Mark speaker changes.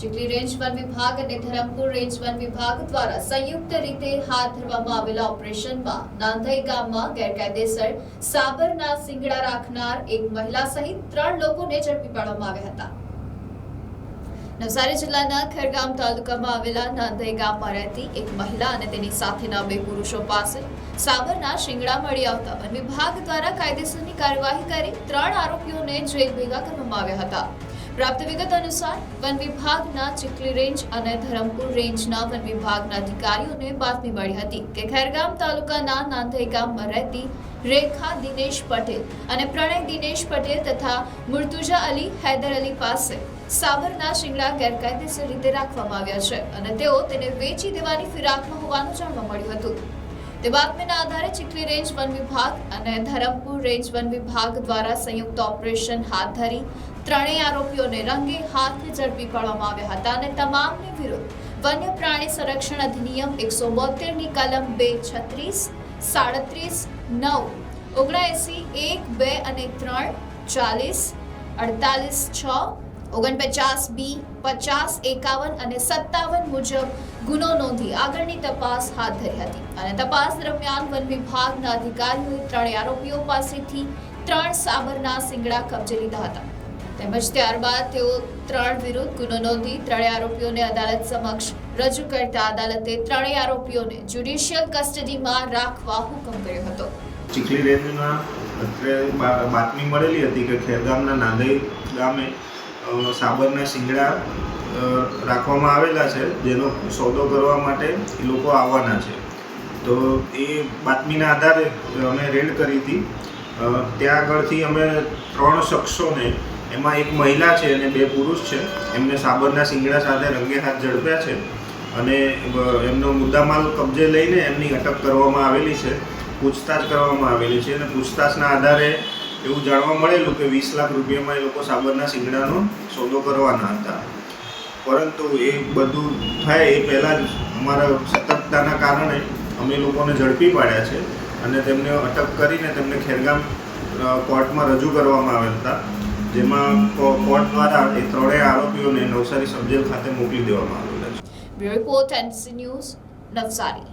Speaker 1: Chikhli range one વિભાગ અને Dharampur range one વિભાગ દ્વારા સંયુક્ત રીતે હાથ ધરવામાં આવેલા ઓપરેશનમાં નાંધાઈ ગામમાં ગેરકાયદેસર સાબરના સિંગડા રાખનાર એક મહિલા સહિત ત્રણ લોકોને ઝડપી પાડવામાં આવ્યા હતા. નવસારી જિલ્લાના ખેરગામ તાલુકામાં આવેલા નાંદઈ ગામમાં રહેતી એક મહિલા અને તેની સાથેના બે પુરુષો પાસે સાબરના શિંગડા મળી આવતા વન વિભાગ દ્વારા કાયદેસરની કાર્યવાહી કરી ત્રણ આરોપીઓને જેલ ભેગા કરવામાં આવ્યા હતા. પ્રાપ્ત વિગત અનુસાર, વન વિભાગના ચીખલી રેન્જ અને ધરમપુર રેન્જના વન વિભાગના અધિકારીઓને બાતમી મળી હતી કે ખેરગામ તાલુકાના નાંધઈ ગામમાં રહેતી રેખા દિનેશ પટેલ અને પ્રણય દિનેશ પટેલ તથા મુર્તુજા અલી હૈદર અલી પાસે સાબરના શિંગડા ગેરકાયદેસર રીતે રાખવામાં આવ્યા છે અને તેઓ તેને વેચી દેવાની ફિરાકમાં હોવાનું જાણવા મળ્યું હતું. તે આધારે ચીખલી રેન્જ વન વિભાગ અને ધરમપુર રેન્જ વન વિભાગ દ્વારા સંયુક્ત ઓપરેશન હાથ ધરી ત્રણેય આરોપીઓને રંગે હાથે ઝડપી પાડવામાં આવ્યા હતા અને તમામની વિરુદ્ધ વન્ય પ્રાણી સંરક્ષણ અધિનિયમ એકસો બોતેરની કલમ બે છત્રીસ, સાડત્રીસ, નવ, ઓગણએંસી, એક, બે અને ત્રણ, ચાલીસ, અડતાલીસ, છ ઓગણપચાસ બી પચાસ એકાવન અને સત્તાવન મુજબ ગુનો નોંધી આગળની તપાસ હાથ ધરી હતી. અને તપાસ દરમિયાન વન વિભાગના અધિકારીઓએ ત્રણ આરોપીઓ પાસેથી ત્રણ સાબરના સિંગડા કબજે લીધા હતા. તેમજ ત્યારબાદ તેઓ ત્રણ વિરુદ્ધ ગુનો નોંધી ત્રણેય આરોપીઓને અદાલત સમક્ષ રજૂ કરતા અદાલતે ત્રણેય આરોપીઓને જ્યુડિશિયલ કસ્ટડીમાં રાખવા હુકમ કર્યો હતો.
Speaker 2: ચીખલી રેન્જના અત્યારે બાતમી મળેલી હતી કે ખેરગામના નાંદઈ ગામે સાબરના શિંગડા રાખવામાં આવેલા છે, જેનો સોદો કરવા માટે એ લોકો આવવાના છે. તો એ બાતમીના આધારે અમે રેડ કરી હતી. ત્યાં આગળથી અમે ત્રણ શખ્સોને, એમાં એક મહિલા છે અને બે પુરુષ છે, એમને સાબરના શિંગડા સાથે રંગે હાથ ઝડપ્યા છે અને એમનો મુદ્દામાલ કબજે લઈને એમની અટક કરવામાં આવેલી છે, પૂછતાછ કરવામાં આવેલી છે અને પૂછતાછના આધારે એવું જાણવા મળેલું કે વીસ લાખ રૂપિયામાં એ લોકો સાબરના શિંગડાનો સોદો કરવાના હતા. પરંતુ એ બધું થાય એ પહેલાં જ અમારા સતર્કતાના કારણે અમે લોકોને ઝડપી પાડ્યા છે અને તેમને અટક કરીને તેમને ખેરગામ કોર્ટમાં રજૂ કરવામાં આવ્યા હતા. જેમાં કોર્ટ દ્વારા એ ત્રણેય આરોપીઓને નવસારી સબજેલ ખાતે મોકલી દેવામાં આવેલા છે.
Speaker 1: Report NC news Navsari.